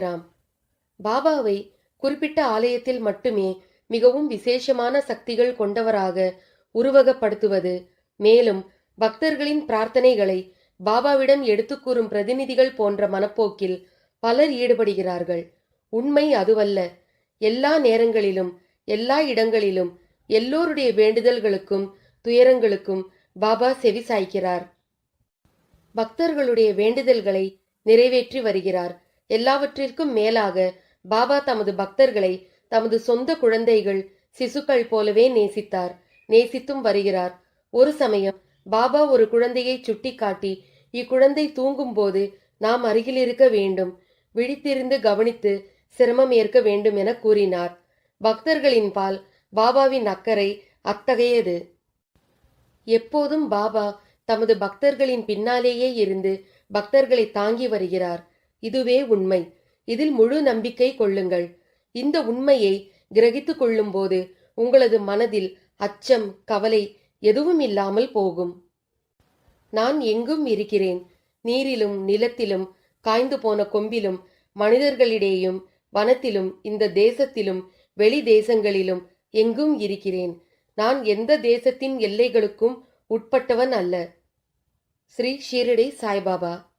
சாய்ராம். பாபாவை குறிப்பிட்ட ஆலயத்தில் மட்டுமே மிகவும் விசேஷமான சக்திகள் கொண்டவராக உருவகப்படுத்துவது மேலும் பக்தர்களின் பிரார்த்தனைகளை பாபாவிடம் எடுத்துக் கூறும் பிரதிநிதிகள் போன்ற மனப்போக்கில் பலர் ஈடுபடுகிறார்கள். உண்மை அதுவல்ல. எல்லா நேரங்களிலும் எல்லா இடங்களிலும் எல்லோருடைய வேண்டுதல்களுக்கும் துயரங்களுக்கும் பாபா செவி சாய்க்கிறார். பக்தர்களுடைய வேண்டுதல்களை நிறைவேற்றி வருகிறார். எல்லாவற்றிற்கும் மேலாக பாபா தமது பக்தர்களை தமது சொந்த குழந்தைகள் சிசுக்கள் போலவே நேசித்தார். நேசித்தும் வருகிறார். ஒரு சமயம் பாபா ஒரு குழந்தையை சுட்டிக்காட்டி இக்குழந்தை தூங்கும்போது நாம் அருகில் இருக்க வேண்டும். விழித்திருந்து கவனித்து சிரமம் ஏற்க வேண்டும் என கூறினார். பக்தர்களின் பால் பாபாவின் அக்கறை அத்தகையது. எப்போதும் பாபா தமது பக்தர்களின் பின்னாலேயே இருந்து பக்தர்களை தாங்கி வருகிறார். இதுவே உண்மை. இதில் முழு நம்பிக்கை கொள்ளுங்கள். இந்த உண்மையை கிரகித்துக் கொள்ளும்போது உங்களது மனதில் அச்சம் கவலை எதுவும் இல்லாமல் போகும். நான் எங்கும் இருக்கிறேன். நீரிலும் நிலத்திலும் காய்ந்து போன கொம்பிலும் மனிதர்களிடையும் வனத்திலும் இந்த தேசத்திலும் வெளி தேசங்களிலும் எங்கும் இருக்கிறேன். நான் எந்த தேசத்தின் எல்லைகளுக்கும் உட்பட்டவன் அல்ல. ஸ்ரீ ஷீரடி சாய்பாபா.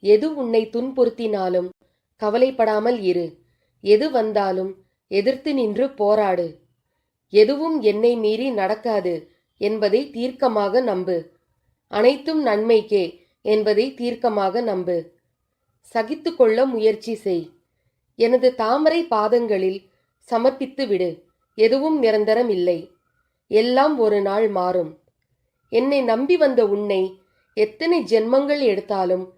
எது உன்னை துன்புறுத்தினாலும்? கவலைப்படாமல் இரு. எது வந்தாலும் எதிர்த்து நின்று போராடு. எதுவும் என்னை மீறி நடக்காது என்பதை தீர்க்கமாக நம்பு. அனைத்தும் நன்மைக்கே என்பதை தீர்க்கமாக நம்பு. சகித்து கொள்ள முயற்சி செய். எனது தாமரை பாதங்களில் சமர்ப்பித்து விடு. எதுவும் நிரந்தரம் இல்லை. எல்லாம் ஒரு நாள் மாறும். என்னை நம்பி வந்த உன்னை எத்தனை ஜென்மங்கள் எடுத்தாலும்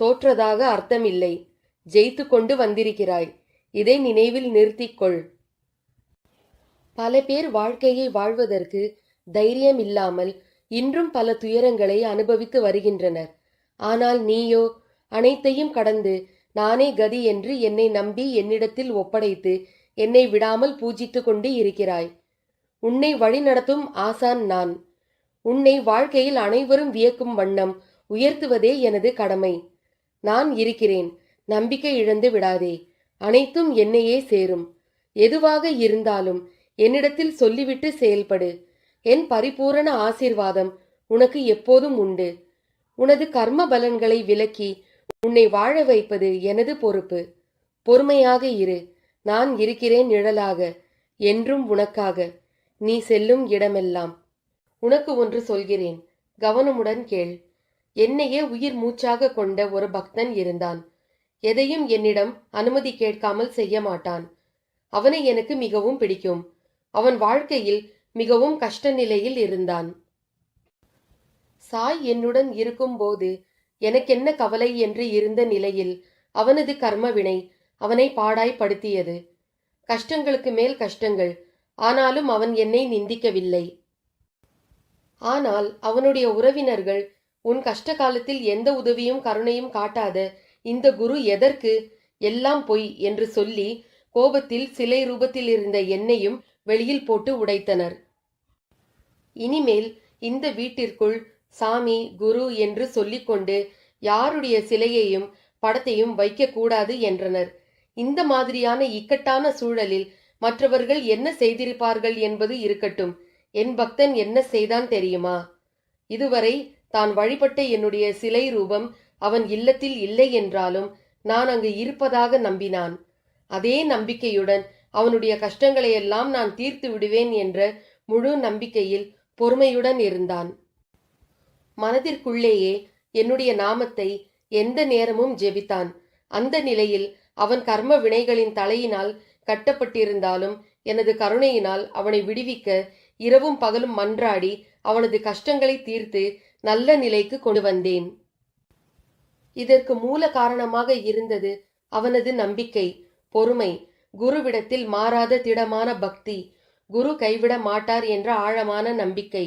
தோற்றதாக அர்த்தமில்லை. ஜெயித்து கொண்டு வந்திருக்கிறாய். இதை நினைவில் நிறுத்திக்கொள் பல பேர் வாழ்க்கையை வாழ்வதற்கு தைரியம் இல்லாமல் இன்றும் பல துயரங்களை அனுபவித்து வருகின்றனர். ஆனால் நீயோ அனைத்தையும் கடந்து நானே கதி என்று என்னை நம்பி என்னிடத்தில் ஒப்படைத்து என்னை விடாமல் பூஜித்து கொண்டு இருக்கிறாய். உன்னை வழிநடத்தும் ஆசான் நான். உன்னை வாழ்க்கையில் அனைவரும் வியக்கும் வண்ணம் உயர்த்துவதே எனது கடமை. நான் இருக்கிறேன். நம்பிக்கை இழந்து விடாதே. அனைத்தும் என்னையே சேரும். எதுவாக இருந்தாலும் என்னிடத்தில் சொல்லிவிட்டு செயல்படு. என் பரிபூரண ஆசீர்வாதம் உனக்கு எப்போதும் உண்டு. உனது கர்ம பலன்களை விலக்கி உன்னை வாழ வைப்பது எனது பொறுப்பு. பொறுமையாக இரு. நான் இருக்கிறேன் நிழலாக. என்றும் உனக்காக. நீ செல்லும் இடமெல்லாம். உனக்கு ஒன்று சொல்கிறேன். கவனமுடன் கேள். என்னையே உயிர் மூச்சாக கொண்ட ஒரு பக்தன் இருந்தான். எதையும் என்னிடம் அனுமதி கேட்காமல் செய்ய மாட்டான். அவனை எனக்கு மிகவும் பிடிக்கும். அவன் வாழ்க்கையில் மிகவும் கஷ்ட நிலையில் இருந்தான். சாய் என்னுடன் இருக்கும்போது எனக்கென்ன கவலை என்று இருந்த நிலையில் அவனது கர்மவினை அவனை பாடாய்ப்படுத்தியது. கஷ்டங்களுக்கு மேல் கஷ்டங்கள் ஆனாலும் அவன் என்னை நிந்திக்கவில்லை. ஆனால் அவனுடைய உறவினர்கள் உன் கஷ்ட காலத்தில் எந்த உதவியும் கருணையும் காட்டாத இந்த குரு எதற்கு? எல்லாம் பொய் என்று சொல்லி கோபத்தில் சிலை ரூபத்தில் இருந்த என்னையும் வெளியில் போட்டு உடைத்தனர். இனிமேல் இந்த வீட்டிற்குள் சாமி குரு என்று சொல்லிக்கொண்டு யாருடைய சிலையையும் படத்தையும் வைக்கக்கூடாது என்றனர். இந்த மாதிரியான இக்கட்டான சூழலில் மற்றவர்கள் என்ன செய்திருப்பார்கள் என்பது இருக்கட்டும். என் பக்தன் என்ன செய்தான் தெரியுமா? இதுவரை தான் வழிபட்ட என்னுடைய சிலை ரூபம் அவன் இல்லத்தில் இல்லை என்றாலும் நான் அங்கு இருப்பதாக நம்பினான். அதே நம்பிக்கையுடன் அவனுடைய கஷ்டங்களையெல்லாம் நான் தீர்த்து விடுவேன் என்ற முழு நம்பிக்கையில் பொறுமையுடன் இருந்தான். மனதிற்குள்ளேயே என்னுடைய நாமத்தை எந்த நேரமும் ஜெபித்தான். அந்த நிலையில் அவன் கர்ம வினைகளின் தலையினால் கட்டப்பட்டிருந்தாலும் எனது கருணையினால் அவனை விடுவிக்க இரவும் பகலும் மன்றாடி அவனது கஷ்டங்களை தீர்த்து நல்ல நிலைக்கு கொண்டு வந்தேன். இதற்கு மூல காரணமாக இருந்தது அவனது நம்பிக்கை பொறுமை குருவிடத்தில் மாறாத திடமான பக்தி குரு கைவிட மாட்டார் என்ற ஆழமான நம்பிக்கை.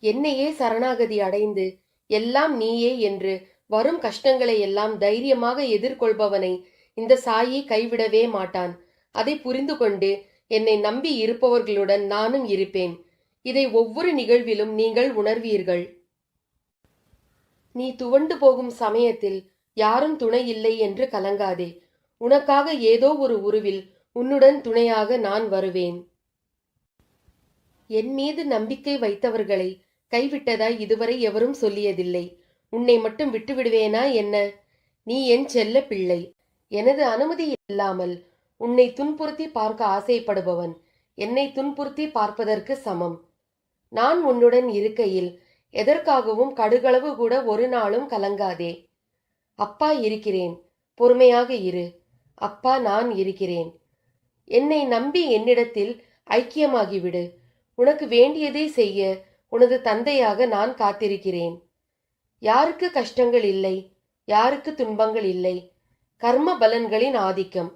என்னையே சரணாகதி அடைந்து எல்லாம் நீயே என்று வரும் கஷ்டங்களை எல்லாம் தைரியமாக எதிர்கொள்பவனை இந்த சாயி கைவிடவே மாட்டான். அதை புரிந்து கொண்டு என்னை நம்பி இருப்பவர்களுடன் நானும் இருப்பேன். இதை ஒவ்வொரு நிகழ்விலும் நீங்கள் உணர்வீர்கள். நீ துவண்டு போகும் சமயத்தில் யாரும் துணை இல்லை என்று கலங்காதே. உனக்காக ஏதோ ஒரு உருவில் உன்னுடன் துணையாக நான் வருவேன். என் மீது நம்பிக்கை வைத்தவர்களை கைவிட்டதாய் இதுவரை எவரும் சொல்லியதில்லை. உன்னை மட்டும் விட்டுவிடுவேனா என்ன? நீ என் செல்ல பிள்ளை. எனது அனுமதி இல்லாமல் உன்னை துன்புறுத்தி பார்க்க ஆசைப்படுபவன். என்னை துன்புறுத்தி பார்ப்பதற்கு சமம். நான் உன்னுடன் இருக்கையில் எதற்காகவும் கடுகளவு கூட ஒரு நாளும் கலங்காதே. அப்பா இருக்கிறேன். பொறுமையாக இரு. அப்பா நான் இருக்கிறேன். என்னை நம்பி என்னிடத்தில் ஐக்கியமாகிவிடு. உனக்கு வேண்டியதை செய்ய உனது தந்தையாக நான் காத்திருக்கிறேன். யாருக்கு கஷ்டங்கள் இல்லை யாருக்கு துன்பங்கள் இல்லை. கர்ம பலன்களின் ஆதிக்கம்.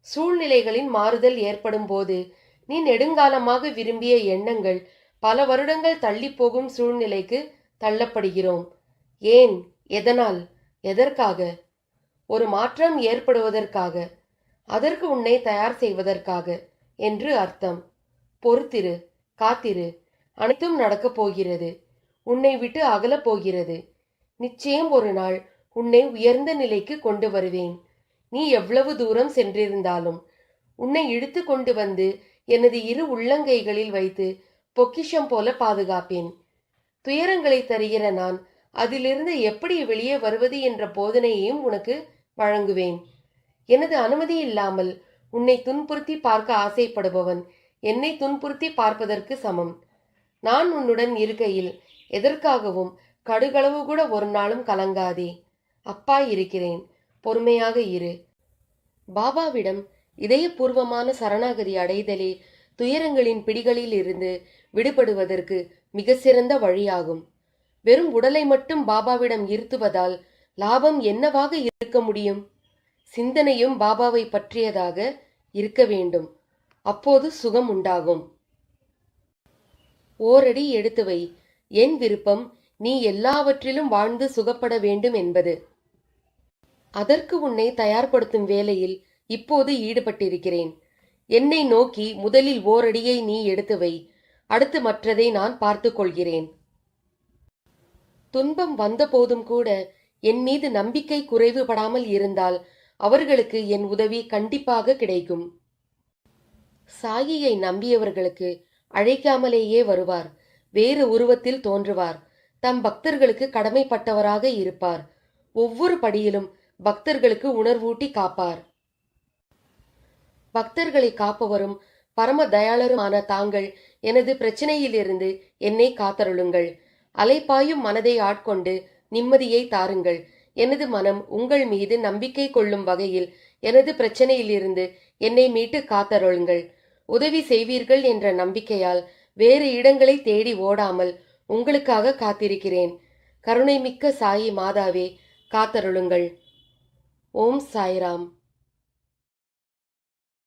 சூழ்நிலைகளின் மாறுதல் ஏற்படும் போது நீ நெடுங்காலமாக விரும்பிய எண்ணங்கள் பல வருடங்கள் தள்ளி போகும் சூழ்நிலைக்கு தள்ளப்படுகிறோம். ஏன்? எதனால்? எதற்காக? ஒரு மாற்றம் ஏற்படுவதற்காக. அதற்கு உன்னை தயார் செய்வதற்காக என்று அர்த்தம். பொறுத்திரு காத்திரு. அனைத்தும் நடக்கப் போகிறது. உன்னை விட்டு அகலப் போகிறது. நிச்சயம் ஒரு நாள் உன்னை உயர்ந்த நிலைக்கு கொண்டு வருவேன். நீ எவ்வளவு தூரம் சென்றிருந்தாலும் உன்னை இழுத்து கொண்டு வந்து எனது இரு உள்ளங்கைகளில் வைத்து பொக்கிஷம் போல பாதுகாப்பேன். துயரங்களை தருகிற நான் அதிலிருந்து எப்படி வெளியே வருவது என்ற போதனையையும் உனக்கு வழங்குவேன். எனது அனுமதி இல்லாமல் உன்னை துன்புறுத்தி பார்க்க ஆசைப்படுபவன் என்னை துன்புறுத்தி பார்ப்பதற்கு சமம். நான் உன்னுடன் இருக்கையில் எதற்காகவும் கடுகளவு கூட ஒரு நாளும் கலங்காதே. அப்பா இருக்கிறேன் பொறுமையாக இரு. பாபாவிடம் இதயபூர்வமான சரணாகதி அடைதலே துயரங்களின் பிடிகளில் இருந்து விடுபடுவதற்கு மிக சிறந்த வழியாகும். வெறும் உடலை மட்டும் பாபாவிடம் இருத்துவதால் லாபம் என்னவாக இருக்க முடியும்? சிந்தனையும் பாபாவை பற்றியதாக இருக்க வேண்டும். அப்போது சுகம் உண்டாகும். ஓரடி எடுத்து வை. என் விருப்பம் நீ எல்லாவற்றிலும் வாழ்ந்து சுகப்பட வேண்டும் என்பது. அதற்கு உன்னை தயார்படுத்தும் வேலையில் இப்போது ஈடுபட்டிருக்கிறேன். என்னை நோக்கி முதலில் ஓரடியை நீ எடுத்து வை. அடுத்து மற்றதை நான் பார்த்து கொள்கிறேன் துன்பம் வந்தபோதும் கூட என் மீது நம்பிக்கை குறைவுபடாமல் இருந்தால் அவர்களுக்கு என் உதவி கண்டிப்பாக கிடைக்கும். சாயியை நம்பியவர்களுக்கு அழைக்காமலேயே வருவார். வேறு உருவத்தில் தோன்றுவார். தம் பக்தர்களுக்கு கடமைப்பட்டவராக இருப்பார். ஒவ்வொரு படியிலும் பக்தர்களுக்கு உணர்வூட்டி காப்பார். பக்தர்களை காப்பவரும் பரம தயாளருமான தாங்கள் எனது பிரச்சனையிலிருந்து என்னை காத்தருளுங்கள். அலைப்பாயும் மனதை ஆட்கொண்டு நிம்மதியை தாருங்கள். எனது மனம் உங்கள் மீது நம்பிக்கை கொள்ளும் வகையில் எனது பிரச்சனையிலிருந்து என்னை மீட்டு காத்தருளுங்கள். உதவி செய்வீர்கள் என்ற நம்பிக்கையால் வேறு இடங்களை தேடி ஓடாமல் உங்களுக்காக காத்திருக்கிறேன். கருணைமிக்க சாயி மாதாவே காத்தருளுங்கள். ஓம் சாய்ராம்.